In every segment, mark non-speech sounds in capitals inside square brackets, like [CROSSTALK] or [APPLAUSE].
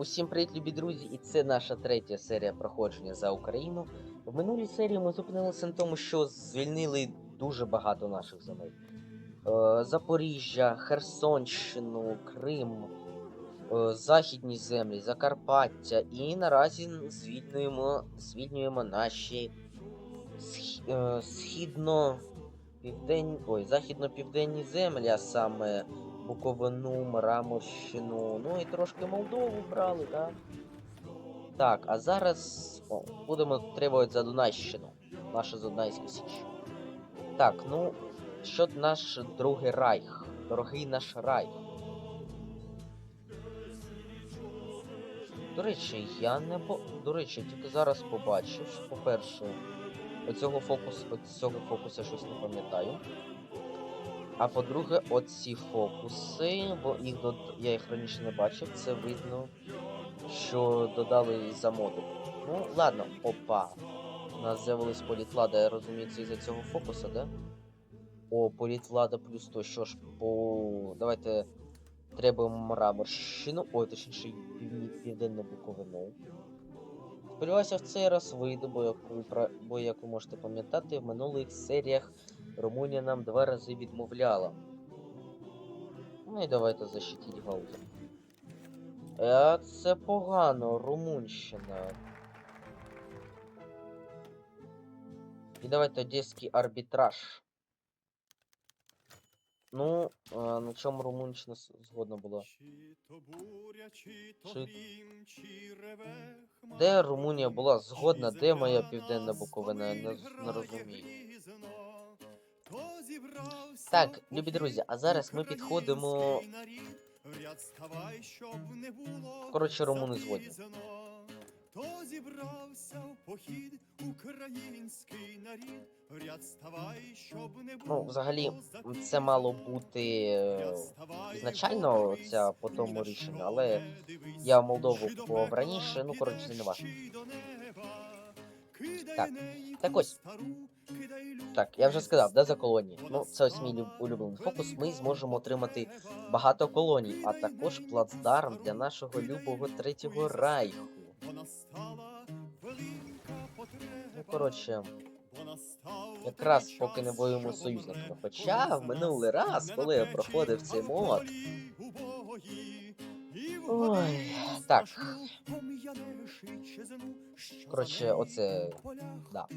Усім привіт, любі друзі, і це наша третя серія проходження за Україну. В минулій серії ми зупинилися на тому, що звільнили дуже багато наших земель. Е, Запоріжжя, Херсонщину, Крим, е, Західні землі, Закарпаття. І наразі звільнюємо, звільнюємо наші сх- е, східно південні, ой, західно-південні землі, а саме Буковину, Марамощину, ну і трошки Молдову брали, так? Так, а зараз о, будемо требувати за Дунайщину. Наша Задунайська Січ. Так, ну, що наш другий райх? Дорогий наш райх. До речі, я не бо. До речі, тільки зараз побачив, по-перше, оцього фокусу, оцього фокуса щось не пам'ятаю. А по-друге, оці фокуси, бо їх дод... я їх раніше не бачив, це видно, що додали за моду. Ну, ладно, опа. У нас з'явилась політлада, я розумію, це із-за цього фокуса, да? О, політлада плюс 100. Що ж, по. Давайте требуємо мраморщину. Ой, точніше, південну буковину. Сподіваюся, в цей раз вийде, бо як бо, як ви можете пам'ятати, в минулих серіях Румунія нам два рази відмовляла. Ну і давайте защитіть Гауза. Е, це погано, Румунщина. І давайте одеський арбітраж. Ну, е, на чому Румунщина згодна була? Чи Де Румунія була згодна, де моя південна Буковина? Я не, не розумію. Так, любі друзі, а зараз ми підходимо-. В Коротше, румуни згодні. То зібрався в похід український нарід. В ряд ставай, щоб не було Ну, взагалі, це мало бути ізначально ця по тому рішенню, але я Молдову купував раніше, ну коротше, це не важко. Так, так ось. Так, я вже сказав, да, за колонії. Ну, це ось мій улюблений фокус. Ми зможемо отримати багато колоній, а також плацдарм для нашого любого третього райху. Ну, коротше, якраз поки не воюємо союзниками. Хоча в минулий раз, коли я проходив цей мод, Ой, так. Коротше, оце, да.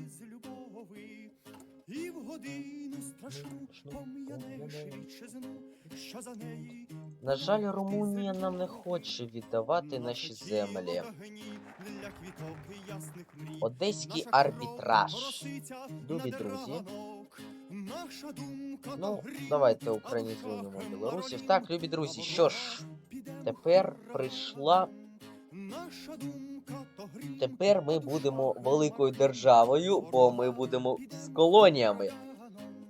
І в годину страшну пом'янеш вітчизну, що за неї на жаль, Румунія нам не хоче віддавати наші землі. Одеський арбітраж. Любі друзі. Ну, давайте українізуємо білорусів. Так, любі друзі, що ж, тепер прийшла. Тепер ми будемо великою державою, бо ми будемо з колоніями.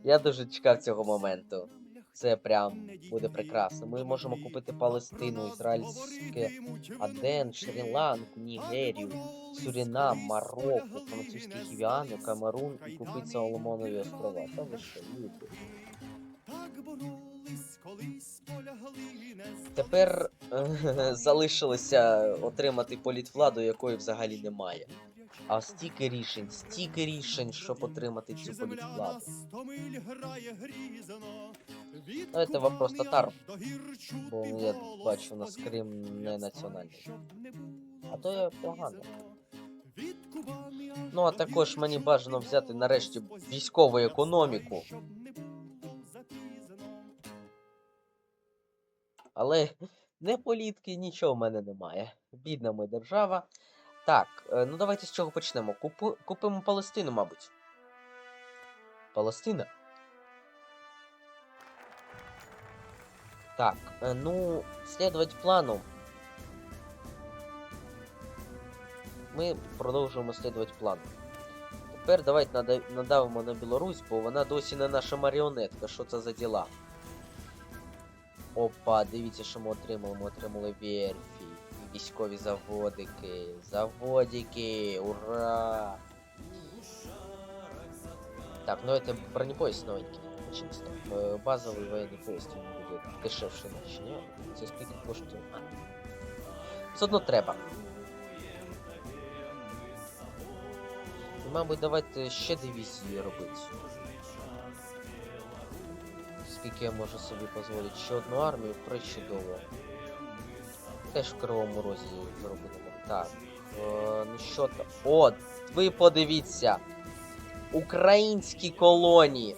Я дуже чекав цього моменту. Це прям буде прекрасно. Ми можемо купити Палестину, Ізраїльське Аден, Шрі-Ланку, Нігерію, Сурінам, Марокко, французькі Гвіану, Камерун і купити Соломонові острова. Та ви що, люди? Тепер е, [LAUGHS] залишилося отримати політвладу, якої взагалі немає. А стільки рішень, стільки рішень, щоб отримати цю політвладу. Давайте вопрос татар, Бо я бачу, у нас Крим не національний. А то я погано. Ну а також мені бажано взяти нарешті військову економіку. Але не політки, нічого в мене немає. Бідна ми держава. Так, е, ну давайте з чого почнемо. Купу... Купимо Палестину, мабуть. Палестина? Так, е, ну, слідувати плану. Ми продовжуємо слідувати плану. Тепер давайте надавимо на Білорусь, бо вона досі не наша маріонетка. Що це за діла? Опа, дивіться, що ми отримали. Ми отримали верфі, військові заводики, заводики, ура! Так, ну это бронепоезд новенький. Стоп. Е, Базовий воєнний поїзд він буде дешевше, ніж ні. Це скільки коштує? А. Все одно треба. І, мабуть, давайте ще дивізії робити. Скільки я можу собі дозволити? Ще одну армію причудово. Теж в Кривому Розі зробимо. Так. Е, ну що там? О, ви подивіться! Українські колонії!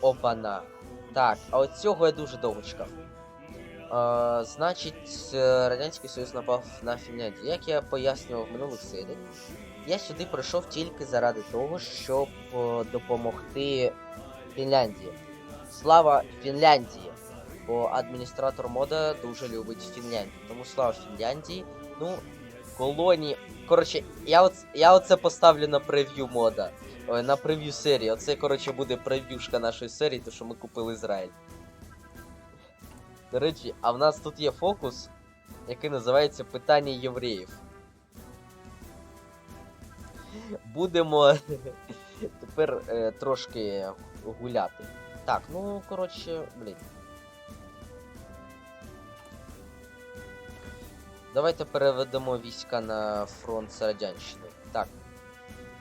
Опана. Так, а от цього я дуже довго чекав. Е, значить, е, Радянський Союз напав на Фінляндію. Як я пояснював в минулих серіях, я сюди прийшов тільки заради того, щоб е, допомогти Фінляндії. Слава Фінляндії! Бо адміністратор мода дуже любить Фінляндію. Тому слава Фінляндії. Ну, колонії. Коротше, я, оц... я оце поставлю на прев'ю мода. Ой, на прев'ю серії. Оце, коротше, буде прев'юшка нашої серії, то що ми купили Ізраїль. До речі, а в нас тут є фокус, який називається Питання євреїв. Будемо [LAUGHS] тепер е, трошки гуляти. Так, ну коротше, блін. Давайте переведемо війська на фронт з. Так.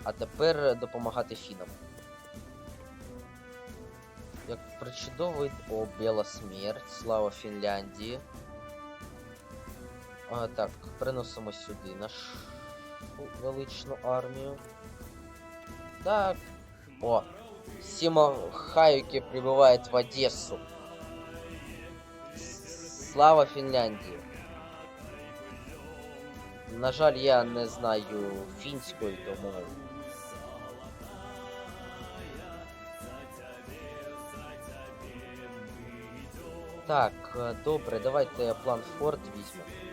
А тепер допомагати фінам. Як причудовий о, Біла смерть, слава Фінляндії. А, так, переносимо сюди нашу величну армію. Так. О, Сіма Хаюки прибывает в Одессу. Слава Фінляндії. На жаль, я не знаю фінської, тому. Так, е, добре, давайте план Форд візьмемо.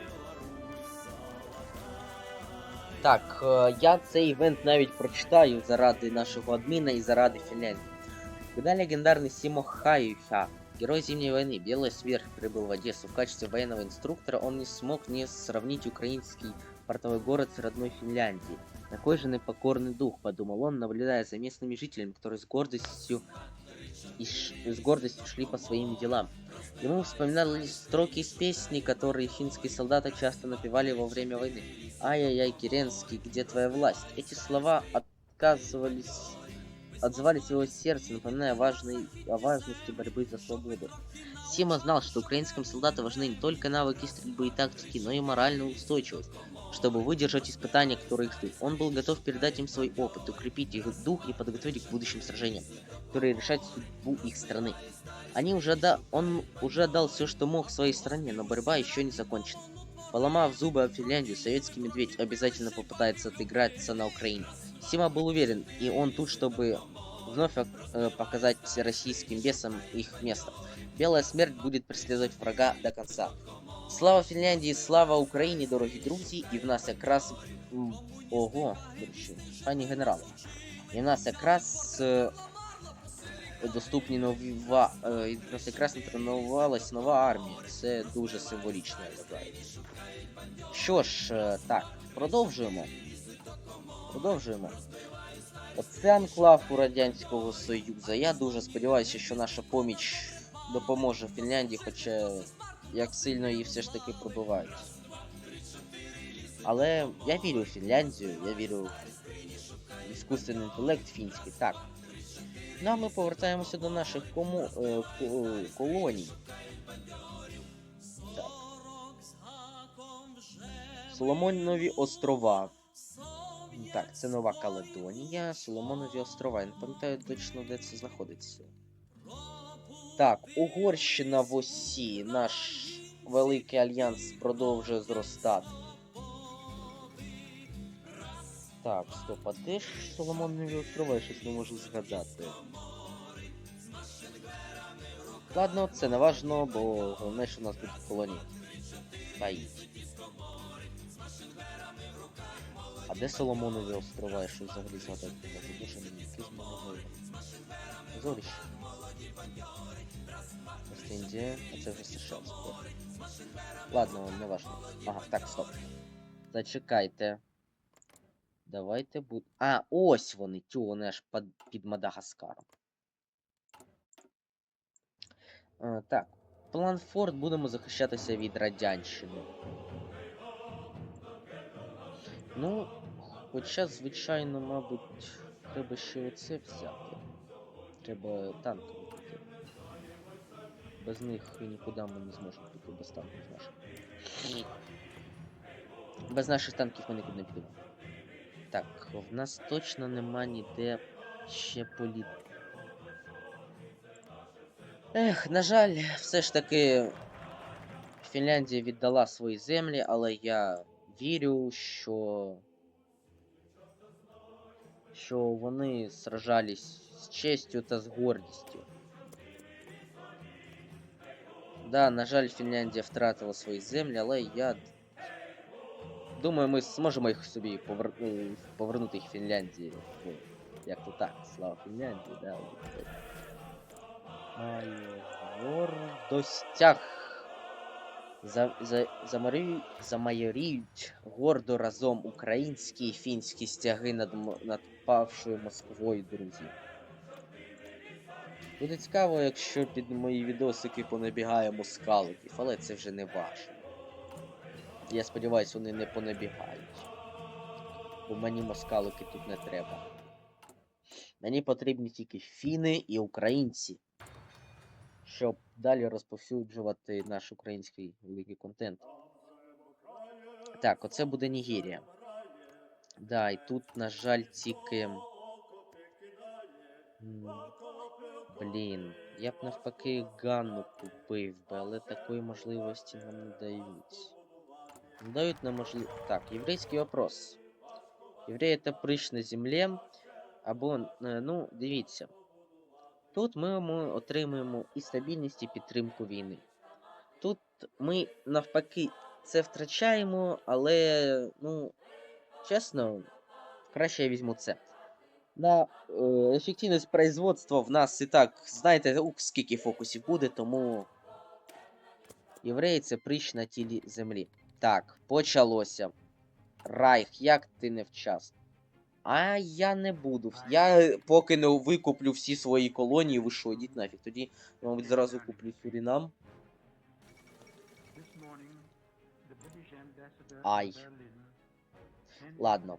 Так, е, я цей івент навіть прочитаю заради нашого адміна і заради Фінляндії. Когда легендарный Симо Хаюха, герой Зимней войны, Белый Сверх, прибыл в Одессу в качестве военного инструктора, он не смог не сравнить украинский портовой город с родной Финляндией. Такой же непокорный дух, подумал он, наблюдая за местными жителями, которые с гордостью, и ш- с гордостью шли по своим делам. Ему вспоминались строки из песни, которые финские солдаты часто напевали во время войны. «Ай-яй-яй, Керенский, где твоя власть?» Эти слова отказывались отзывались в его сердце, напоминая важный, о важности борьбы за свободу. Сима знал, что украинским солдатам важны не только навыки стрельбы и тактики, но и моральная устойчивость, чтобы выдержать испытания, которые их ждут. Он был готов передать им свой опыт, укрепить их дух и подготовить к будущим сражениям, которые решат судьбу их страны. Они уже да... Он уже дал все, что мог своей стране, но борьба еще не закончена. Поломав зубы об Финляндию, советский медведь обязательно попытается отыграться на Украине. Сима был уверен, и он тут, чтобы вновь э, показать российским бесам их место. Белая смерть будет преследовать врага до конца. Слава Фінляндії, слава Україні, дорогі друзі, і в нас якраз. м, Ого, до речі, пані генерал. І в нас якраз е, доступні нові ва- е, і в нас якраз натренувалась нова армія. Це дуже символічно, я вважаю. Що ж, е, так, продовжуємо. Продовжуємо. Оце анклав у Радянського Союзу. Я дуже сподіваюся, що наша поміч допоможе Фінляндії, хоча як сильно її все ж таки пробивають. Але я вірю в Фінляндію, я вірю в іскусственний інтелект фінський. Так. Ну ми повертаємося до наших кому... е, колоній. Так. Соломонові острова. Так, це Нова Каледонія, Соломонові острова. Я не пам'ятаю точно, де це знаходиться. Так, Угорщина в осі. Наш великий альянс продовжує зростати. Так, стоп, а де ж Соломонові острова? Я щось не можу згадати. Ладно, це не важно, бо головне, що у нас тут колонії. Стоїть. А де Соломонові острова? Я щось взагалі згадати не можу. Дуже мені якийсь мене Зоріще. Ост-Індія, а це вже США. Ладно, не важно. Ага, так, стоп. Зачекайте. Давайте буд... А, ось вони, тю, вони аж під, під Мадагаскаром. А, так. План Форд будемо захищатися від Радянщини. Ну, хоча, звичайно, мабуть, треба ще оце взяти. Треба танки піти. Без них нікуди ми не зможемо піти без танків наших. Без наших танків ми нікуди не підемо. Так, в нас точно нема ніде ще політ. Ех, на жаль, все ж таки Фінляндія віддала свої землі, але я вірю, що. що вони сражались з честю та з гордістю. Да, на жаль, Фінляндія втратила свої землі, але я думаю, ми зможемо їх собі повер... е, повернути їх Фінляндії. Ну, Як то так, слава Фінляндії, да. Має гордостях. За, за, замарюють, замайоріють гордо разом українські і фінські стяги над, над павшою Москвою, друзі. Буде цікаво, якщо під мої відосики понабігає москаликів, але це вже не важливо. Я сподіваюся, вони не понабігають. Бо мені москалики тут не треба. Мені потрібні тільки фіни і українці щоб далі розповсюджувати наш український великий контент. Так, оце буде Нігерія. Да, і тут, на жаль, тільки. Блін, я б навпаки Ганну купив би, але такої можливості нам не дають. Не дають нам можливість. Так, єврейський вопрос. Євреї это прищ на землі. Або, е, ну, дивіться. Тут ми отримуємо і стабільність, і підтримку війни. Тут ми навпаки це втрачаємо, але, ну, чесно, краще я візьму це. На е, ефективність производства в нас і так, знаєте, ух, скільки фокусів буде, тому євреї це прищ на тілі землі. Так, почалося. Райх, як ти невчасно. А я не буду. Я поки не викуплю всі свої колонії, ви що, йдіть нафіг. Тоді, мабуть, зразу куплю Сурінам. Ай. Ладно.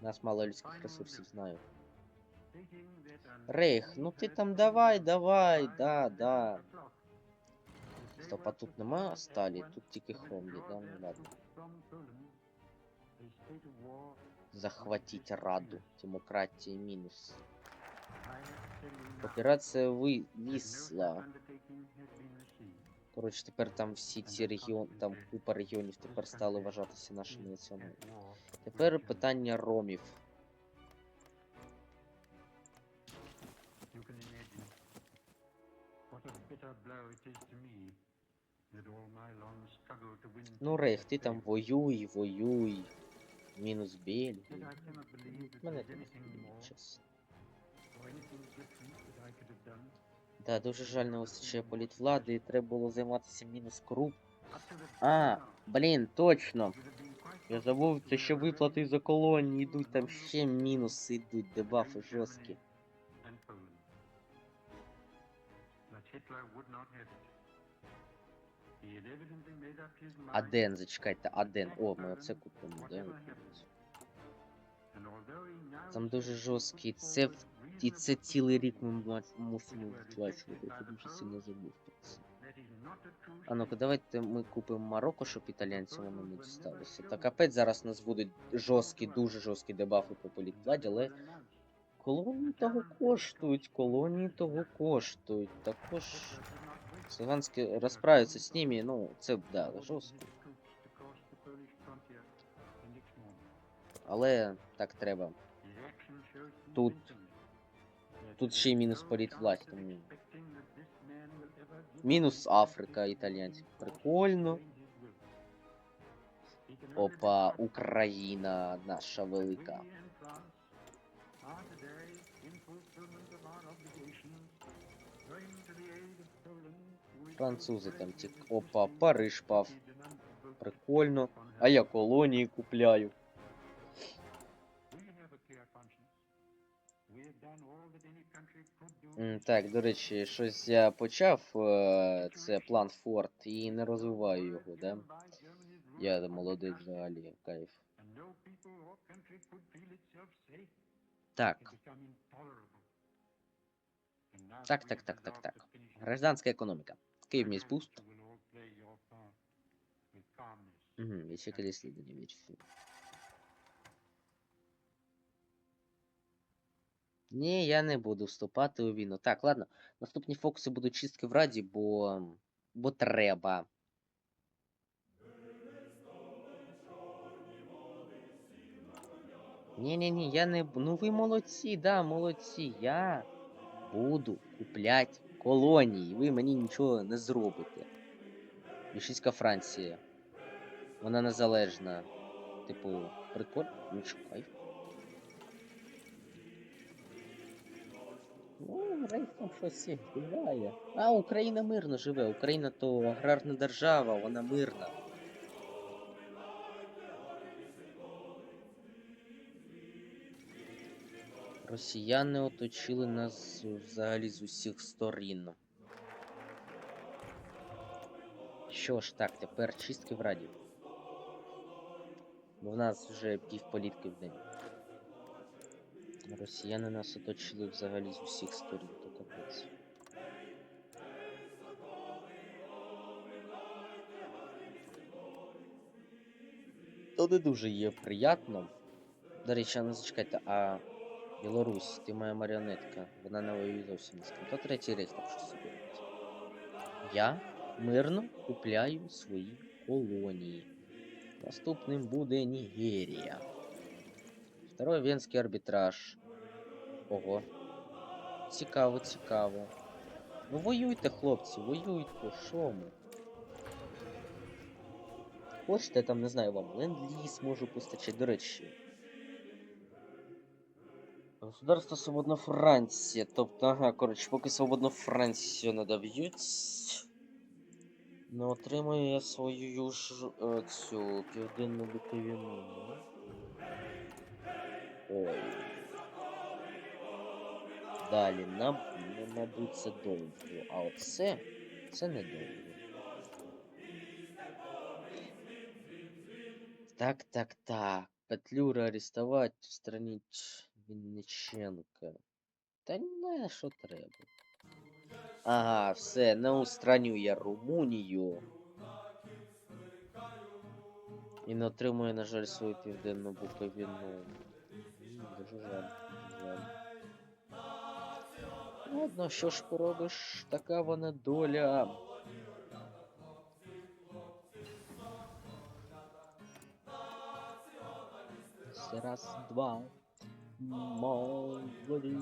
У нас мало людських ресурсів, знаю. Рейх, ну ти там давай, давай, да, да. Стоп, а тут нема сталі, тут тільки хром є, да? Ну ладно. Захватить Раду. Демократія мінус. Операція ви... Вісла. Коротше, тепер там всі ці регіони, там купа регіонів тепер стали вважатися нашими національними. Тепер питання ромів. Ну, Рейх, ти там воюй, воюй. Мінус Бельгія. Мене це не хвилює, чесно. Да, дуже жаль, не вистачає політвлади, і треба було займатися мінус круп. А, блін, точно. Я забув, це ще виплати за колонії йдуть, там ще мінуси йдуть, дебафи жорсткі. Аден, зачекайте, Аден. О, ми оце купимо, да? Там дуже жорсткий. Це в- І це цілий рік ми мусимо виплачувати. Я дуже сильно забув про це. А ну-ка, давайте ми купимо Марокко, щоб італійцям воно не дісталося. Так опять зараз нас будуть жорсткі, дуже жорсткі дебафи по політвладі, але колонії того коштують, колонії того коштують. Також Слуганські розправиться з ними, ну, це да, жорстко. Але так треба. Тут- Тут ще й мінус політвласть, тому. Мінус Африка італійська. Прикольно. Опа, Україна наша велика. Французи там ті. Опа, Париж пав. Прикольно. А я колонії купляю. Так, до речі, щось я почав е, це план Форт і не розвиваю його, да? Я молодий взагалі, кайф. Так, Так, так, так, так, так. гражданська економіка. Київ I міст hope пуст. you will all play your part with calmness. Угу, відсіка дослідження вірші. Ні, я не буду вступати у війну. Так, ладно. Наступні фокуси будуть чистки в раді, бо. бо треба. Ні-ні-ні, я не. бу- Ну ви молодці, да, молодці. Я буду купляти колонії. Ви мені нічого не зробите. Російська Франція. Вона незалежна. Типу, прикольно. Ну, чекай. Ну, Рейх там щось гуляє. А, Україна мирно живе. Україна то аграрна держава, вона мирна. Росіяни оточили нас взагалі з усіх сторін. Що ж так, тепер чистки в раді. Бо в нас вже півполітки в день. Росіяни нас оточили взагалі з усіх сторін, то капець. То не дуже є приятно. До речі, а ну зачекайте, а Білорусь, ти моя маріонетка, вона не воює зовсім з ким. То третій рейх так що собі. Я мирно купляю свої колонії. Наступним буде Нігерія. Второй Венський арбітраж. Ого. Цікаво, цікаво. Ну воюйте, хлопці, воюйте, що ми? Хочете, там, не знаю, вам ленд-ліз можу постачати, до речі. Государство Свободна Франція. Тобто, ага, коротше, поки Свободну Францію надав'ють. Ну, отримую я свою ж е, цю південну Буковину. Ой. Далі, нам, ну, мабуть, це довго. А оце це не довго. Так, так, так. Петлюра арестовать, устранить Вінниченка. Та не, що треба. Ага, все, не устраню я Румунію. І не отримую, на жаль, свою південну буковину. М, Дуже жаль, жаль. Ладно, що ж поробиш, така вона доля. Все раз, два. Молоді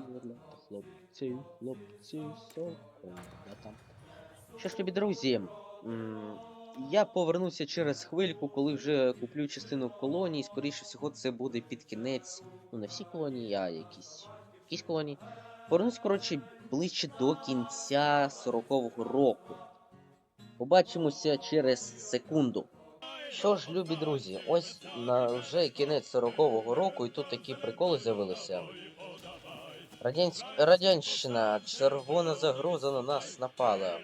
хлопці, хлопці, соколята. Що ж, любі друзі, я повернуся через хвильку, коли вже куплю частину колоній. Скоріше всього, це буде під кінець. Ну, не всі колонії, а якісь, якісь колонії. Повернусь, коротше, ближче до кінця 40-го року. Побачимося через секунду. Що ж, любі друзі, ось на вже кінець 40-го року, і тут такі приколи з'явилися. Радянськ... Радянщина, червона загроза на нас напала.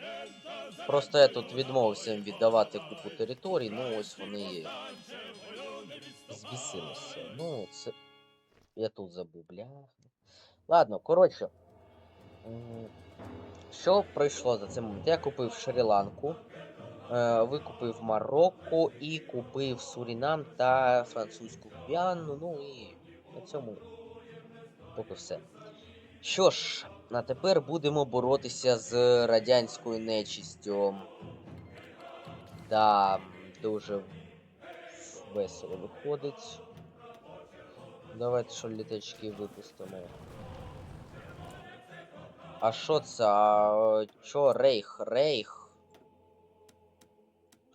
Просто я тут відмовився віддавати купу територій, ну ось вони збісилися. Ну, це. Я тут забув, бля. Ладно, коротше. Що пройшло за цей момент? Я купив Шрі-Ланку, викупив Марокко і купив Сурінам та французьку Гвіану. Ну і на цьому поки все. Що ж, а тепер будемо боротися з радянською нечистю. Да, дуже весело виходить. Давайте що літачки випустимо. А що це? Чо рейх? Рейх?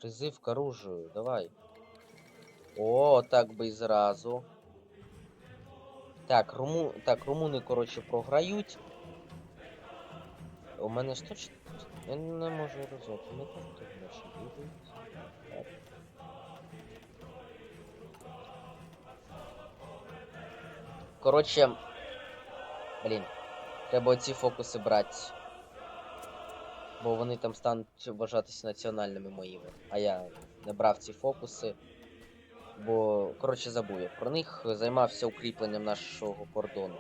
Призив к оружию, давай. О, так би і зразу. Так, руму... так, румуни, коротше, програють. У мене ж точно. Я не можу розуміти. Ми теж тут наші бігають. Так. Коротше. Блін. Треба оці фокуси брати. Бо вони там стануть вважатися національними моїми. А я не брав ці фокуси. Бо, коротше, забув я про них. Займався укріпленням нашого кордону.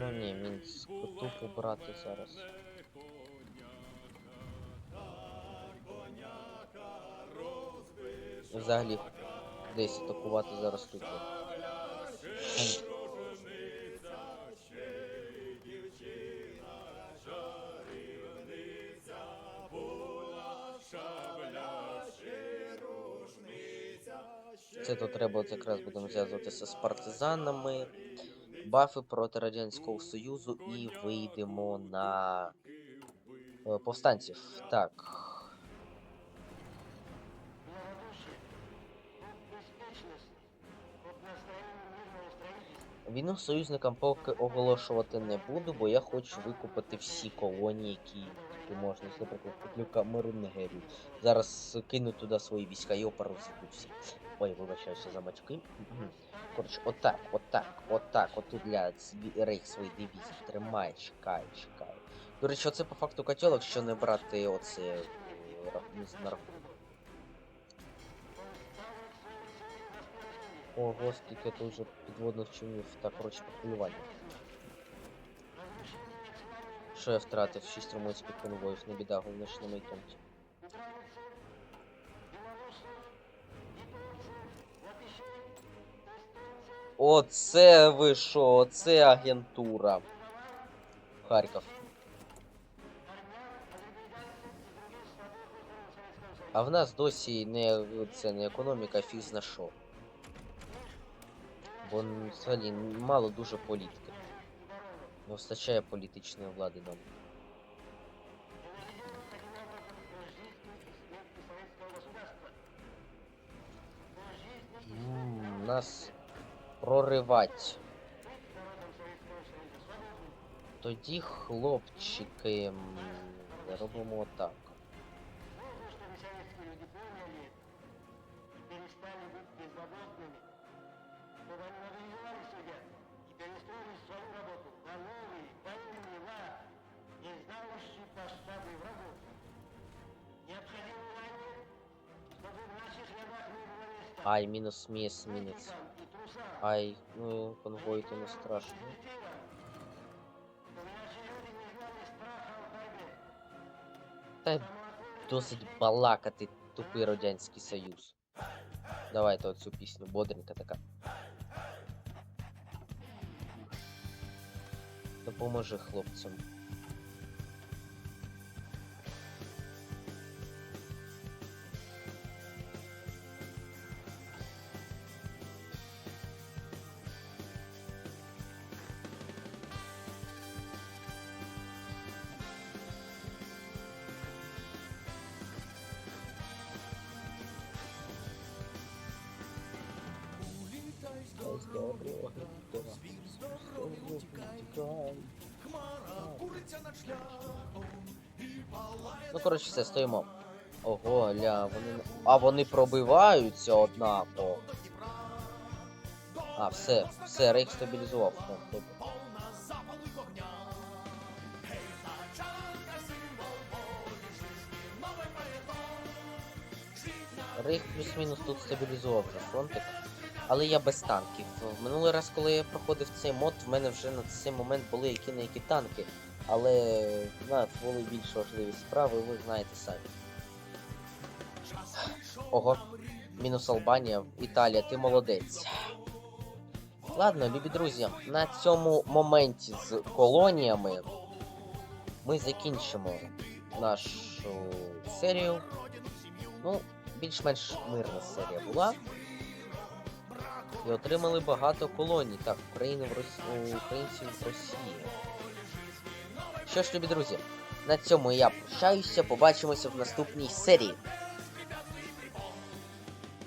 Ну ні, Мінськ тупо брати зараз. Взагалі десь атакувати зараз тупо. Це то треба от якраз будемо зв'язуватися з партизанами, бафи проти Радянського Союзу і вийдемо на е, повстанців. Так. Війну союзникам поки оголошувати не буду, бо я хочу викупити всі колонії, які тільки можна. Наприклад, куплю Камерун Нигерію. Зараз кину туди свої війська і опорозикуть всі. Ой, вибачаюся за мачки. Коротше, отак, отак, отак, отут для рейх своїх дивізій. Тримай, чекай, чекай. До речі, оце по факту котел, якщо не брати оце е, на рахунок. Ого, скільки тут вже підводних човнів та коротше патрулювання. Що я втратив? 6 румунських конвоїв, не біда, головне, що на Мейтонці. Оце ви що? Оце агентура. Харків. А в нас досі не це не економіка, фіг зна що. Бо н- взагалі мало дуже політики. Не вистачає політичної влади нам. М, Нас проривать. Тоді, хлопчики, м, робимо так. чтобы советские люди поняли и перестали быть беззаботными, чтобы они мобилизовали себя и перестроили свою работу на новый, военный лад, не знающий пощады врагу. Необходимо войне, чтобы в наших рядах не было места Ай, мінус міс, мінус. политикам и трусам. Ай, ну конвой то не страшно. Чтобы наши люди не знали страха в борьбе. Та й досить Балакати тупий Радянський Союз. Давайте оцю пісню бодренька така. Допоможи хлопцям. Ну, коротше, все, стоїмо. Ого, ля, вони. А вони пробиваються однако. А, все, все, рейх стабілізував. Ну, добре. Рейх плюс-мінус тут стабілізував вже фронтик. Але я без танків. Минулий раз, коли я проходив цей мод, в мене вже на цей момент були які не які танки. Але в нас були більш важливі справи, ви знаєте самі. Ого, мінус Албанія, Італія, ти молодець. Ладно, любі друзі, на цьому моменті з колоніями ми закінчимо нашу серію. Ну, більш-менш мирна серія була. І отримали багато колоній. Так, України в Росі... українців в Росії. Що ж, любі друзі, на цьому я прощаюся. Побачимося в наступній серії.